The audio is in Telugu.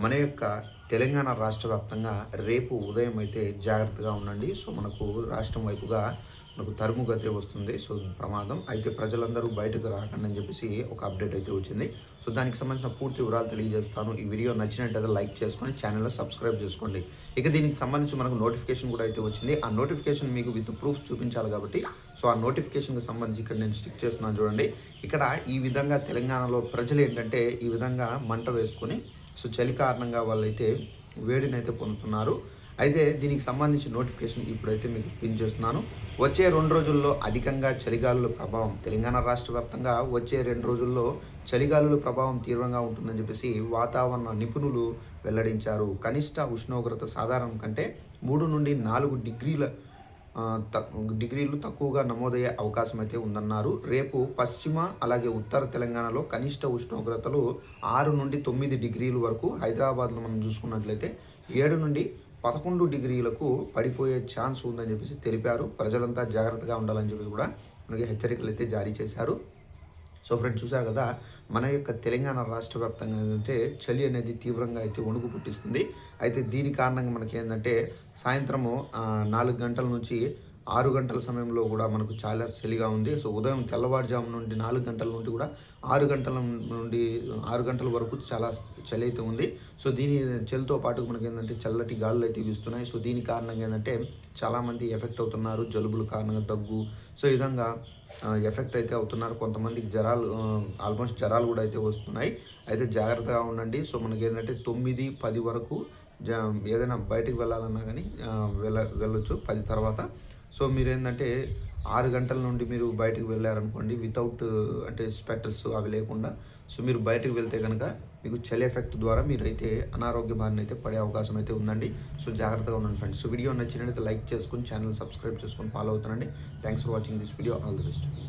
మన యొక్క తెలంగాణ రాష్ట్ర వ్యాప్తంగా రేపు ఉదయం అయితే జాగ్రత్తగా ఉండండి. సో మనకు రాష్ట్రం వైపుగా మనకు తరుముగతి వస్తుంది. సో ప్రమాదం. అయితే ప్రజలందరూ బయటకు రాకండి అని చెప్పేసి ఒక అప్డేట్ అయితే వచ్చింది. సో దానికి సంబంధించిన పూర్తి వివరాలు తెలియజేస్తాను. ఈ వీడియో నచ్చినట్టయితే లైక్ చేసుకొని ఛానల్లో సబ్స్క్రైబ్ చేసుకోండి. ఇక దీనికి సంబంధించి మనకు నోటిఫికేషన్ కూడా అయితే వచ్చింది. ఆ నోటిఫికేషన్ మీకు విత్ ప్రూఫ్ చూపించాలి కాబట్టి సో ఆ నోటిఫికేషన్కి సంబంధించి ఇక్కడ నేను స్టిక్ చేస్తున్నాను చూడండి. ఇక్కడ ఈ విధంగా తెలంగాణలో ప్రజలు ఏంటంటే ఈ విధంగా మంట వేసుకొని సో చలి కారణంగా వాళ్ళైతే వేడినైతే పొందుతున్నారు. అయితే దీనికి సంబంధించి నోటిఫికేషన్ ఇప్పుడైతే మీకు పిన్ చేస్తున్నాను. వచ్చే రెండు రోజుల్లో అధికంగా చలిగాలుల ప్రభావం తెలంగాణ రాష్ట్ర వ్యాప్తంగా వచ్చే రెండు రోజుల్లో చలిగాలుల ప్రభావం తీవ్రంగా ఉంటుందని చెప్పేసి వాతావరణ నిపుణులు వెల్లడించారు. కనిష్ట ఉష్ణోగ్రత సాధారణం కంటే మూడు నుండి నాలుగు డిగ్రీల డిగ్రీలు తక్కువగా నమోదయ్యే అవకాశం అయితే ఉందన్నారు. రేపు పశ్చిమ అలాగే ఉత్తర తెలంగాణలో కనిష్ట ఉష్ణోగ్రతలు ఆరు నుండి తొమ్మిది డిగ్రీల వరకు హైదరాబాద్లో మనం చూసుకున్నట్లయితే ఏడు నుండి పదకొండు డిగ్రీలకు పడిపోయే ఛాన్స్ ఉందని చెప్పేసి తెలిపారు. ప్రజలంతా జాగ్రత్తగా ఉండాలని చెప్పేసి కూడా మనకి హెచ్చరికలు అయితే జారీ చేశారు. సో ఫ్రెండ్స్ చూసారు కదా మన యొక్క తెలంగాణ రాష్ట్ర వ్యాప్తంగా ఏంటంటే చలి అనేది తీవ్రంగా అయితే వణుకు పుట్టిస్తుంది. అయితే దీని కారణంగా మనకి ఏంటంటే సాయంత్రము నాలుగు గంటల నుంచి ఆరు గంటల సమయంలో కూడా మనకు చాలా చలిగా ఉంది. సో ఉదయం తెల్లవారుజాము నుండి నాలుగు గంటల నుండి కూడా ఆరు గంటల నుండి ఆరు గంటల వరకు చాలా చలి అయితే ఉంది. సో దీని చలితో పాటు మనకి ఏంటంటే చల్లటి గాలులు అయితే వీస్తున్నాయి. సో దీని కారణంగా ఏంటంటే చాలామంది ఎఫెక్ట్ అవుతున్నారు. జలుబుల కారణంగా దగ్గు. సో ఈ విధంగా ఎఫెక్ట్ అయితే అవుతున్నారు. కొంతమందికి జ్వరాలు ఆల్మోస్ట్ జ్వరాలు కూడా అయితే వస్తున్నాయి. అయితే జాగ్రత్తగా ఉండండి. సో మనకి ఏంటంటే తొమ్మిది పది వరకు ఏదైనా బయటికి వెళ్ళాలన్నా కానీ వెళ్ళ వెళ్ళొచ్చు పది తర్వాత. సో మీరు ఏంటంటే ఆరు గంటల నుండి మీరు బయటకు వెళ్ళారనుకోండి వితౌట్ అంటే స్పెటర్స్ అవి లేకుండా సో మీరు బయటకు వెళ్తే కనుక మీకు చలి ఎఫెక్ట్ ద్వారా మీరు అయితే అనారోగ్య బారిన అయితే పడే అవకాశం అయితే ఉందండి. సో జాగ్రత్తగా ఉండండి ఫ్రెండ్స్. సో వీడియో నచ్చినట్లయితే లైక్ చేసుకుని ఛానల్ సబ్స్క్రైబ్ చేసుకొని ఫాలో అవుతానండి. Thanks for watching this video all the best